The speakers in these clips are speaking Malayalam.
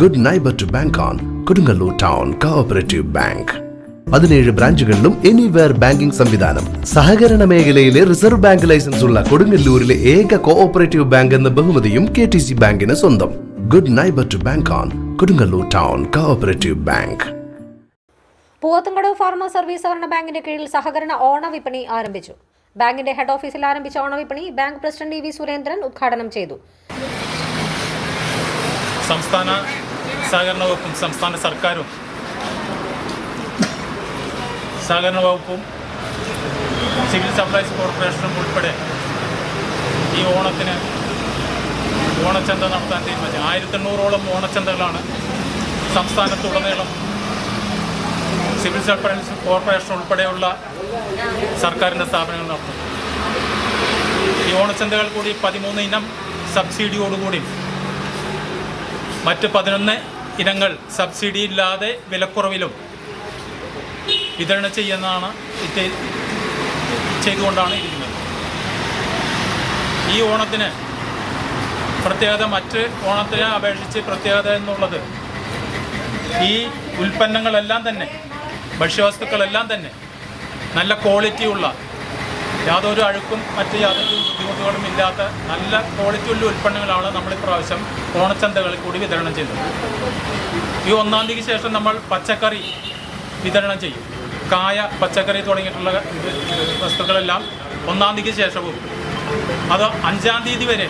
Good neighbour to bank on Kodungallur town cooperative bank പതിനേഴ് ബ്രാഞ്ചുകളിലും എനിവെയർ ബാങ്കിംഗ് സംവിധാനം. സഹകരണ മേഖലയിലെ റിസർവ് ബാങ്ക് ലൈസൻസ് ഉള്ള കൊടുങ്ങല്ലൂരിലെ ഏക കോഓപ്പറേറ്റീവ് ബാങ്ക് എന്ന ബഹുമതിയും കെ ടി സി ബാങ്കിന് സ്വന്തം. Good neighbour to bank on Kodungallur town cooperative bank Poovathankadavu farmers service സഹകരണ ബാങ്കിന്റെ കീഴിൽ സഹകരണ ഓണവിപണി ആരംഭിച്ചു. ബാങ്കിന്റെ ഹെഡ് ഓഫീസിൽ ആരംഭിച്ച ഓണവിപണി bank president E V Surendran ഉദ്ഘാടനം ചെയ്തു. സംസ്ഥാന സഹകരണ വകുപ്പും സംസ്ഥാന സർക്കാരും. സഹകരണ വകുപ്പും സിവിൽ സപ്ലൈസ് കോർപ്പറേഷനും ഉൾപ്പെടെ ഈ ഓണത്തിന് ഓണച്ചന്ത നടത്താൻ തീരുമാനിച്ചു. ആയിരത്തി എണ്ണൂറോളം ഓണച്ചന്തകളാണ് സംസ്ഥാനത്തുടനീളം സിവിൽ സപ്ലൈസ് കോർപ്പറേഷൻ ഉൾപ്പെടെയുള്ള സർക്കാരിന്റെ സ്ഥാപനങ്ങൾ നടത്തും ഈ ഓണച്ചന്തകൾ കൂടി പതിമൂന്ന് ഇനം സബ്സിഡിയോടുകൂടി മറ്റ് പതിനൊന്ന് ഇനങ്ങൾ സബ്സിഡി ഇല്ലാതെ വിലക്കുറവിലും വിതരണം ചെയ്യുന്നതാണ് ചെയ്തുകൊണ്ടാണ് ഇരിക്കുന്നത്. ഈ ഓണത്തിന് പ്രത്യേകത മറ്റ് ഓണത്തിനെ അപേക്ഷിച്ച് പ്രത്യേകത എന്നുള്ളത് ഈ ഉൽപ്പന്നങ്ങളെല്ലാം തന്നെ ഭക്ഷ്യവസ്തുക്കളെല്ലാം തന്നെ നല്ല ക്വാളിറ്റിയുള്ള യാതൊരു അഴുക്കും മറ്റ് യാതൊരു ബുദ്ധിമുട്ടുകളും ഇല്ലാത്ത നല്ല ക്വാളിറ്റിയുള്ള ഉൽപ്പന്നങ്ങളാണ് നമ്മൾ ഇപ്രാവശ്യം ഓണച്ചന്തകളിൽ കൂടി വിതരണം ചെയ്തത്. ഈ ഒന്നാം തീയതിക്ക് ശേഷം നമ്മൾ പച്ചക്കറി വിതരണം ചെയ്യും. കായ പച്ചക്കറി തുടങ്ങിയിട്ടുള്ള വസ്തുക്കളെല്ലാം ഒന്നാം തീയതിക്ക് ശേഷവും. അത് അഞ്ചാം തീയതി വരെ?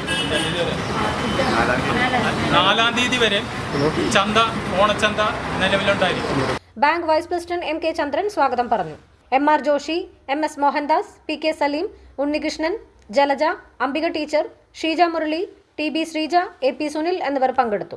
നാലാം തീയതി വരെ ചന്ത ഓണച്ചന്ത നിലവിലുണ്ടായിരിക്കും. Bank vice president M K Chandran സ്വാഗതം പറഞ്ഞു. M R Joshi M S Mohandas P K Saleem Unnikrishnan Jalaja Ambika teacher Sheeja Murali T B Sreeja A P Sunil എന്നിവർ പങ്കെടുത്തു.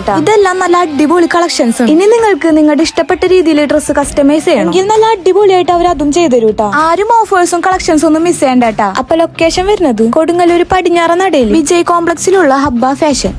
കേട്ടോ. ഇതെല്ലാം നല്ല അടിപൊളി കളക്ഷൻസ് ഇനി നിങ്ങൾക്ക് നിങ്ങളുടെ ഇഷ്ടപ്പെട്ട രീതിയിൽ ഡ്രസ്സ് കസ്റ്റമൈസ് ചെയ്യണം. എങ്കിൽ നല്ല അടിപൊളിയായിട്ട് അവർ അതും ചെയ്തു കേട്ടോ ആരും ഓഫേഴ്സും കളക്ഷൻസും ഒന്നും മിസ് ചെയ്യണ്ട അപ്പൊ ലൊക്കേഷൻ വരുന്നത് കൊടുങ്ങല്ലൂർ പടിഞ്ഞാറ നടയിൽ വിജയ് കോംപ്ലക്സിലുള്ള ഹബ്ബ ഫാഷൻ